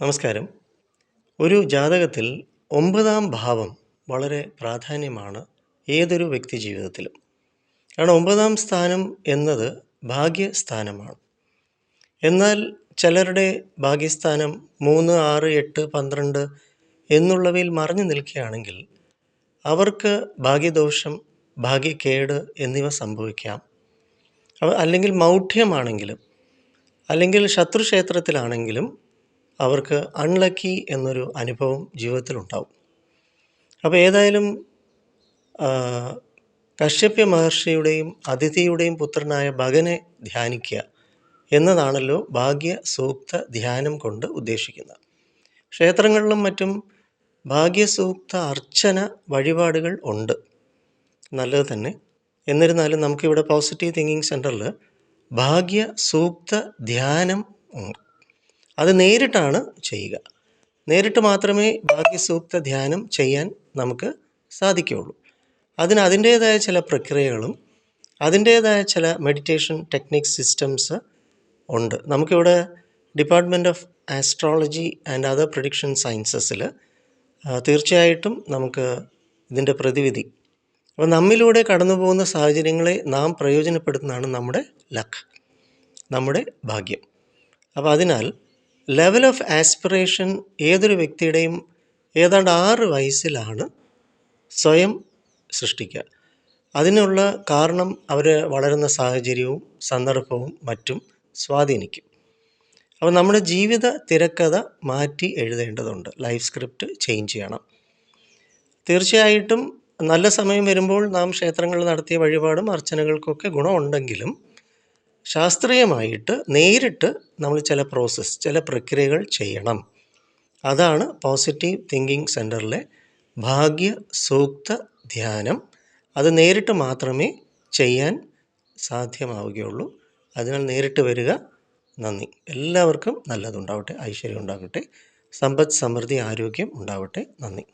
നമസ്കാരം. ഒരു ജാതകത്തിൽ ഒമ്പതാം ഭാവം വളരെ പ്രാധാന്യമാണ് ഏതൊരു വ്യക്തി ജീവിതത്തിലും. കാരണം ഒമ്പതാം സ്ഥാനം എന്നത് ഭാഗ്യസ്ഥാനമാണ്. എന്നാൽ ചിലരുടെ ഭാഗ്യസ്ഥാനം മൂന്ന് ആറ് എട്ട് പന്ത്രണ്ട് എന്നുള്ളവയിൽ മറിഞ്ഞു നിൽക്കുകയാണെങ്കിൽ അവർക്ക് ഭാഗ്യദോഷം ഭാഗ്യക്കേട് എന്നിവ സംഭവിക്കാം. അല്ലെങ്കിൽ മൗഢ്യമാണെങ്കിലും അല്ലെങ്കിൽ ശത്രുക്ഷേത്രത്തിലാണെങ്കിലും അവർക്ക് അൺലക്കി എന്നൊരു അനുഭവം ജീവിതത്തിലുണ്ടാവും. അപ്പോൾ ഏതായാലും കശ്യപ്യ മഹർഷിയുടെയും അതിഥിയുടെയും പുത്രനായ ഭഗനെ ധ്യാനിക്കുക എന്നതാണല്ലോ ഭാഗ്യ സൂക്ത ധ്യാനം കൊണ്ട് ഉദ്ദേശിക്കുന്നത്. ക്ഷേത്രങ്ങളിലും മറ്റും ഭാഗ്യസൂക്ത അർച്ചന വഴിപാടുകൾ ഉണ്ട്. നല്ലത് തന്നെ. എന്നിരുന്നാലും നമുക്കിവിടെ പോസിറ്റീവ് തിങ്കിങ് സെന്ററിൽ ഭാഗ്യ സൂക്ത ധ്യാനം ഉണ്ട്. അത് നേരിട്ടാണ് ചെയ്യുക. നേരിട്ട് മാത്രമേ ഭാഗ്യസൂക്ത ധ്യാനം ചെയ്യാൻ നമുക്ക് സാധിക്കുകയുള്ളൂ. അതിന് അതിന്റേതായ ചില പ്രക്രിയകളും അതിന്റേതായ ചില മെഡിറ്റേഷൻ ടെക്നിക് സിസ്റ്റംസ് ഉണ്ട്. നമുക്കിവിടെ department of astrology and other prediction സയൻസസിൽ തീർച്ചയായിട്ടും നമുക്ക് ഇതിന്റെ പ്രതിവിധി. അപ്പോൾ നമ്മിലൂടെ കടന്നു പോകുന്ന സാഹചര്യങ്ങളെ നാം പ്രയോജനപ്പെടുത്തുന്നതാണ് നമ്മുടെ ലക്ക് നമ്മുടെ ഭാഗ്യം. അപ്പോൾ അതിനാൽ ലെവൽ ഓഫ് ആസ്പിറേഷൻ ഏതൊരു വ്യക്തിയുടെയും ഏതാണ്ട് ആറ് വയസ്സിലാണ് സ്വയം സൃഷ്ടിക്കുക. അതിനുള്ള കാരണം അവർ വളരുന്ന സാഹചര്യവും സന്ദർഭവും മറ്റും സ്വാധീനിക്കും. അപ്പോൾ നമ്മുടെ ജീവിത തിരക്കഥ മാറ്റി എഴുതേണ്ടതുണ്ട്. ലൈഫ് സ്ക്രിപ്റ്റ് ചേഞ്ച് ചെയ്യണം. തീർച്ചയായിട്ടും നല്ല സമയം വരുമ്പോൾ നാം ക്ഷേത്രങ്ങളിൽ നടത്തിയ വഴിപാടും അർച്ചനകൾക്കൊക്കെ ഗുണമുണ്ടെങ്കിലും ശാസ്ത്രീയമായിട്ട് നേരിട്ട് നമ്മൾ ചില പ്രോസസ്സ് ചില പ്രക്രിയകൾ ചെയ്യണം. അതാണ് പോസിറ്റീവ് തിങ്കിങ് സെന്ററിലെ ഭാഗ്യ സൂക്ത ധ്യാനം. അത് നേരിട്ട് മാത്രമേ ചെയ്യാൻ സാധ്യമാവുകയുള്ളൂ. അതിനാൽ നേരിട്ട് വരിക നന്ദി. എല്ലാവർക്കും നല്ലതുണ്ടാവട്ടെ ഐശ്വര്യം ഉണ്ടാകട്ടെ സമ്പദ് സമൃദ്ധി ആരോഗ്യം ഉണ്ടാവട്ടെ നന്ദി.